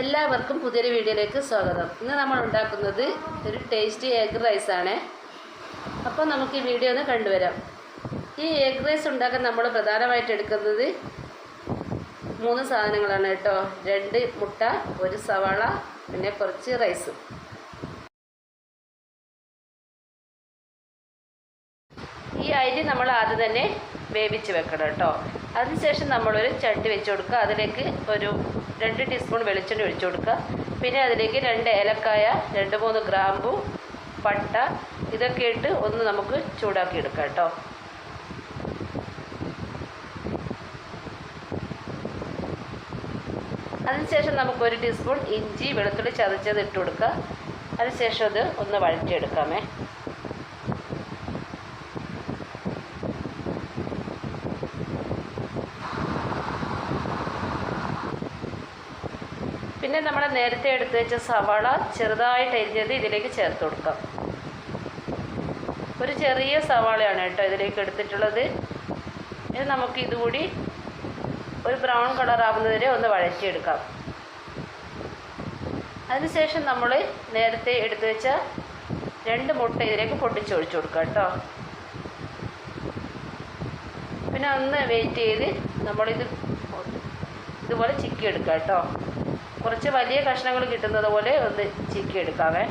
എല്ലാവർക്കും പുതിയൊരു വീഡിയോയിലേക്ക് സ്വാഗതം. ഇന്ന് നമ്മൾ ഉണ്ടാക്കുന്നത് ഒരു ടേസ്റ്റി എഗ് റൈസ് ആണ്. അപ്പോൾ നമുക്ക് ഈ വീഡിയോ ഒന്ന് കണ്ടുവരാം. ഈ എഗ് റൈസ് ഉണ്ടാക്കാൻ നമ്മൾ പ്രധാനമായിട്ട് എടുക്കുന്നത് മൂന്ന് സാധനങ്ങളാണ് കേട്ടോ. രണ്ട് മുട്ട ഒരു സവാള പിന്നെ കുറച്ച് റൈസ് ഈ അരി നമ്മൾ ആദ്യം തന്നെ വേവിച്ച് വെക്കണം കേട്ടോ. അതിനുശേഷം നമ്മളൊരു ചട്ടി വെച്ച് കൊടുക്കുക. അതിലേക്ക് ഒരു രണ്ട് ടീസ്പൂൺ വെളിച്ചെണ്ണ ഒഴിച്ചു കൊടുക്കുക. പിന്നെ അതിലേക്ക് രണ്ട് ഏലക്കായ രണ്ട് മൂന്ന് ഗ്രാമ്പു പട്ട ഇതൊക്കെ ഇട്ട് ഒന്ന് നമുക്ക് ചൂടാക്കി എടുക്കാം കേട്ടോ. അതിനുശേഷം നമുക്ക് ഒരു ടീസ്പൂൺ ഇഞ്ചി വെളുത്തുള്ളി ചതച്ചത് ഇട്ട് കൊടുക്കുക. അതിനുശേഷം അത് ഒന്ന് വഴറ്റിയെടുക്കാമേ. പിന്നെ നമ്മൾ നേരത്തെ എടുത്ത് വെച്ച സവാള ചെറുതായിട്ട് അരിഞ്ഞത് ഇതിലേക്ക് ചേർത്ത് കൊടുക്കാം. ഒരു ചെറിയ സവാളയാണ് കേട്ടോ ഇതിലേക്ക് എടുത്തിട്ടുള്ളത്. ഇത് നമുക്ക് ഇതുകൂടി ഒരു ബ്രൗൺ കളർ ആവുന്നതുവരെ ഒന്ന് വഴറ്റിയെടുക്കാം. അതിനുശേഷം നമ്മൾ നേരത്തെ എടുത്തു വെച്ച രണ്ട് മുട്ട ഇതിലേക്ക് പൊട്ടിച്ചൊഴിച്ചു കൊടുക്കാം കേട്ടോ. പിന്നെ ഒന്ന് വെയിറ്റ് ചെയ്ത് നമ്മളിത് ഇതുപോലെ ചിക്കി എടുക്കാം കേട്ടോ. കുറച്ച് വലിയ കഷ്ണങ്ങൾ കിട്ടുന്നത് പോലെ ഒന്ന് ചിക്കി എടുക്കാവേ.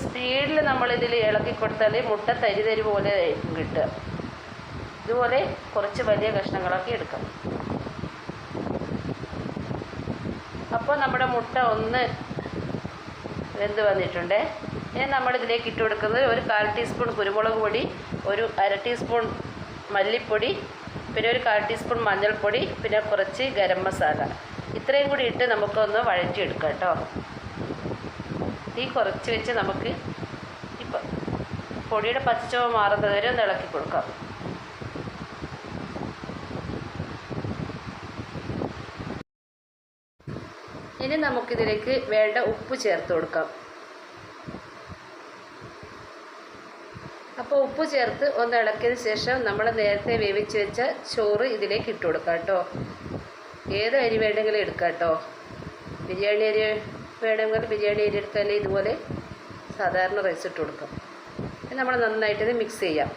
സ്പീഡിൽ നമ്മളിതിൽ ഇളക്കി കൊടുത്താൽ മുട്ട തരി തരി പോലെ കിട്ടുക. ഇതുപോലെ കുറച്ച് വലിയ കഷ്ണങ്ങളൊക്കെ എടുക്കാം. അപ്പോൾ നമ്മുടെ മുട്ട ഒന്ന് വെന്ത് വന്നിട്ടുണ്ട്. ഇനി നമ്മൾ ഇതിലേക്ക് ഇട്ട് കൊടുക്കുന്നത് ഒരു കാൽ ടീസ്പൂൺ കുരുമുളക് പൊടി ഒരു അര ടീസ്പൂൺ മല്ലിപ്പൊടി പിന്നെ ഒരു കാൽ ടീസ്പൂൺ മഞ്ഞൾപ്പൊടി പിന്നെ കുറച്ച് ഗരം മസാല. ഇത്രയും കൂടി ഇട്ട് നമുക്കൊന്ന് വഴറ്റിയെടുക്കാം കേട്ടോ. തീ കുറച്ച് വെച്ച് നമുക്ക് ഇപ്പം പൊടിയുടെ പച്ചച്ചുവ മാറുന്നത് വരെ ഒന്ന് ഇളക്കി കൊടുക്കാം. ഇനി നമുക്കിതിലേക്ക് വേണ്ട ഉപ്പ് ചേർത്ത് കൊടുക്കാം. അപ്പോൾ ഉപ്പ് ചേർത്ത് ഒന്ന് ഇളക്കിയതിന് ശേഷം നമ്മൾ നേരത്തെ വേവിച്ച് വെച്ച ചോറ് ഇതിലേക്ക് ഇട്ട് കൊടുക്കാം കേട്ടോ. ഏത് അരി വേണമെങ്കിലും എടുക്കാം കേട്ടോ. ബിരിയാണി അരി വേണമെങ്കിൽ ബിരിയാണി അരി എടുത്താൽ ഇതുപോലെ സാധാരണ റൈസ് ഇട്ട് കൊടുക്കാം. നമ്മൾ നന്നായിട്ടിത് മിക്സ് ചെയ്യാം.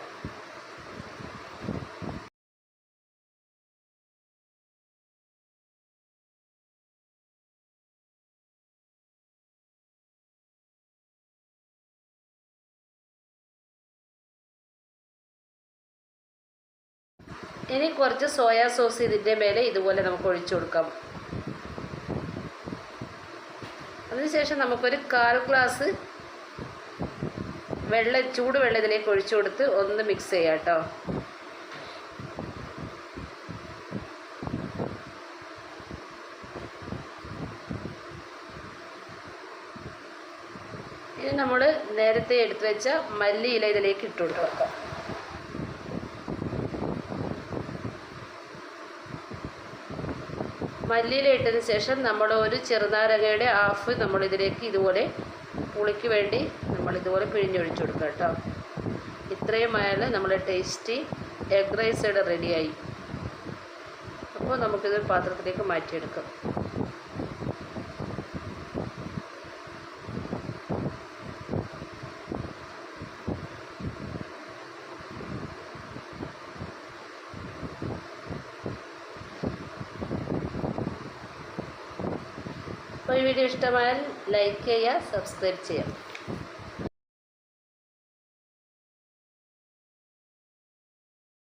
ഇനി കുറച്ച് സോയാ സോസ് ഇതിന്റെ മേലെ ഇതുപോലെ നമുക്ക് ഒഴിച്ചു കൊടുക്കാം. അതിനുശേഷം നമുക്കൊരു കാൽ ഗ്ലാസ് വെള്ളം ചൂട് വെള്ളം ഇതിലേക്ക് ഒഴിച്ചു കൊടുത്ത് ഒന്ന് മിക്സ് ചെയ്യാം കേട്ടോ. ഇനി നമ്മൾ നേരത്തെ എടുത്തു വെച്ച മല്ലിയില ഇതിലേക്ക് ഇട്ടുകൊണ്ട് കൊടുക്കാം. മല്ലിയില ഇട്ടതിന് ശേഷം നമ്മൾ ഒരു ചെറുനാരങ്ങയുടെ ഹാഫ് നമ്മൾ ഇതിലേക്ക് ഇതുപോലെ പുളിക്ക് വേണ്ടി നമ്മൾ ഇതുപോലെ പിഴിഞ്ഞൊഴിച്ചു കൊടുക്കുക കേട്ടോ. ഇത്രയും ആയാൽ നമ്മുടെ ടേസ്റ്റി എഗ് റൈസ് ഇവിടെ റെഡിയായി അപ്പോൾ നമുക്കിത് പാത്രത്തിലേക്ക് മാറ്റിയെടുക്കാം. ഈ വീഡിയോ ഇഷ്ടമായാൽ ലൈക്ക് ചെയ്യുക സബ്സ്ക്രൈബ് ചെയ്യാം